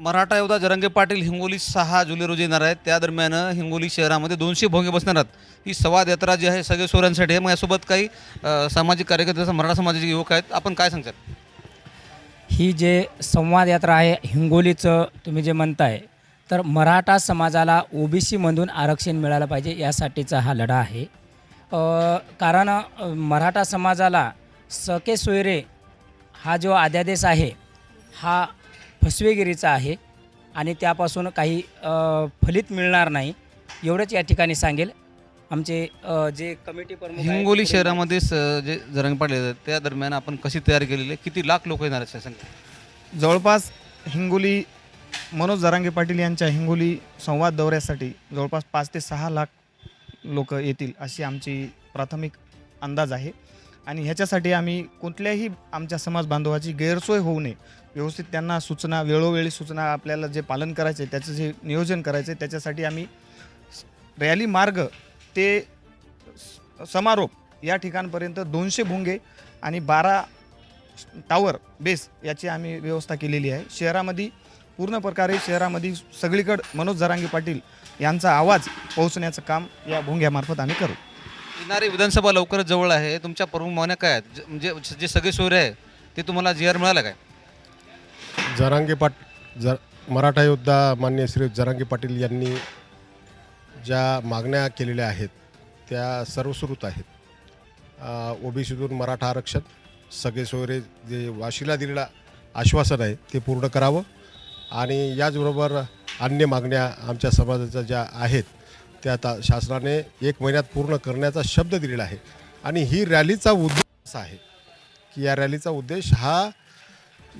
मराठा योद्धा जरंगे पाटील हिंगोली सहा जुलै रोजी येणार आहेत. त्या दरम्यान हिंगोली शहरामध्ये दोनशे भोंगे बसणार आहेत. ही संवाद यात्रा जी आहे सगळे सोयऱ्यांसाठी आहे. मग यासोबत काही सामाजिक कार्यकर्ते जसं मराठा समाजाचे युवक आहेत आपण काय सांगतात? ही जे संवाद यात्रा आहे हिंगोलीचं तुम्ही जे म्हणताय तर मराठा समाजाला ओबीसीमधून आरक्षण मिळालं पाहिजे यासाठीचा हा लढा आहे. कारण मराठा समाजाला सके सोयरे हा जो अध्यादेश आहे हा फसवेगिरीचा आहे आणि त्यापासून काही फलित मिळणार नाही एवढंच या ठिकाणी सांगेल. आमचे जे कमिटी प्रमुख हिंगोली शहरामध्ये स- जे जरंगे पाटील आहेत त्या दरम्यान आपण कशी तयारी केलेली आहे? किती लाख लोक येणार आहेत सांगा जवळपास हिंगोली मनोज जरांगे पाटील यांच्या हिंगोली संवाद दौऱ्यासाठी जवळपास पाच ते सहा लाख लोक येतील अशी आमची प्राथमिक अंदाज आहे. आणि ह्याच्यासाठी आम्ही कुठल्याही आमच्या समाज बांधवाची गैरसोय होऊ नये व्यवस्थित त्यांना सूचना वेळोवेळी सूचना आपल्याला जे पालन करायचे त्याचं जे नियोजन करायचं त्याच्यासाठी आम्ही रॅली मार्ग ते स- समारोप या ठिकाणपर्यंत दोनशे भुंगे आणि बारा टावर बेस याची आम्ही व्यवस्था केलेली आहे. शहरामध्ये पूर्ण प्रकारे शहरामध्ये सगळीकडं मनोज जरांगे पाटील यांचा आवाज पोहोचण्याचं काम या भोंग्यामार्फत आम्ही करू. येणारी विधानसभा लवकरच जवळ आहे. तुमच्या प्रमुख मान्य काय आहेत? ज- म्हणजे जे सगळे सोयरे आहे ते तुम्हाला जी आर मिळालं काय? जरांगे पाट जर मराठा योद्धा मान्य श्री जरांगे पाटील यांनी ज्या मागण्या केलेल्या आहेत त्या सर्वश्रुत आहेत. ओबीसीतून मराठा आरक्षण सगळे सोयरे जे वाशीला दिलेलं आश्वासन आहे ते पूर्ण करावं आणि याचबरोबर अन्य मागण्या आमच्या समाजाच्या ज्या आहेत त्या आता शासनाने एक महिन्यात पूर्ण करण्याचा शब्द दिलेला आहे. आणि ही रॅलीचा उद्देश असा आहे की या रॅलीचा उद्देश हा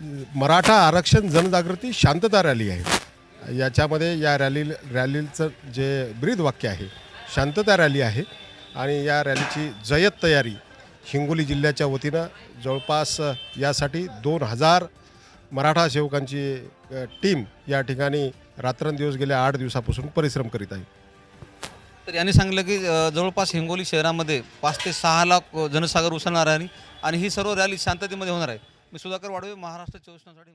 मराठा आरक्षण जनजागृती शांतता रॅली आहे. याच्यामध्ये या रॅली रॅलीचं जे ब्रीद वाक्य आहे शांतता रॅली आहे आणि या रॅलीची जयत तयारी हिंगोली जिल्ह्याच्या वतीनं जवळपास यासाठी दोन हजार मराठा सेवकांची टीम या ठिकाणी रात्रंदिवस गेल्या आठ दिवसापासून परिश्रम करीत आहे. तर यांनी सांगितलं की जवळपास हिंगोली शहरामध्ये पाच ते सहा लाख जनसागर उसळणार आहे आणि ही सर्व रॅली शांततेमध्ये होणार आहे. मी सुधाकर वाडवे महाराष्ट्र चोवीस तासासाठी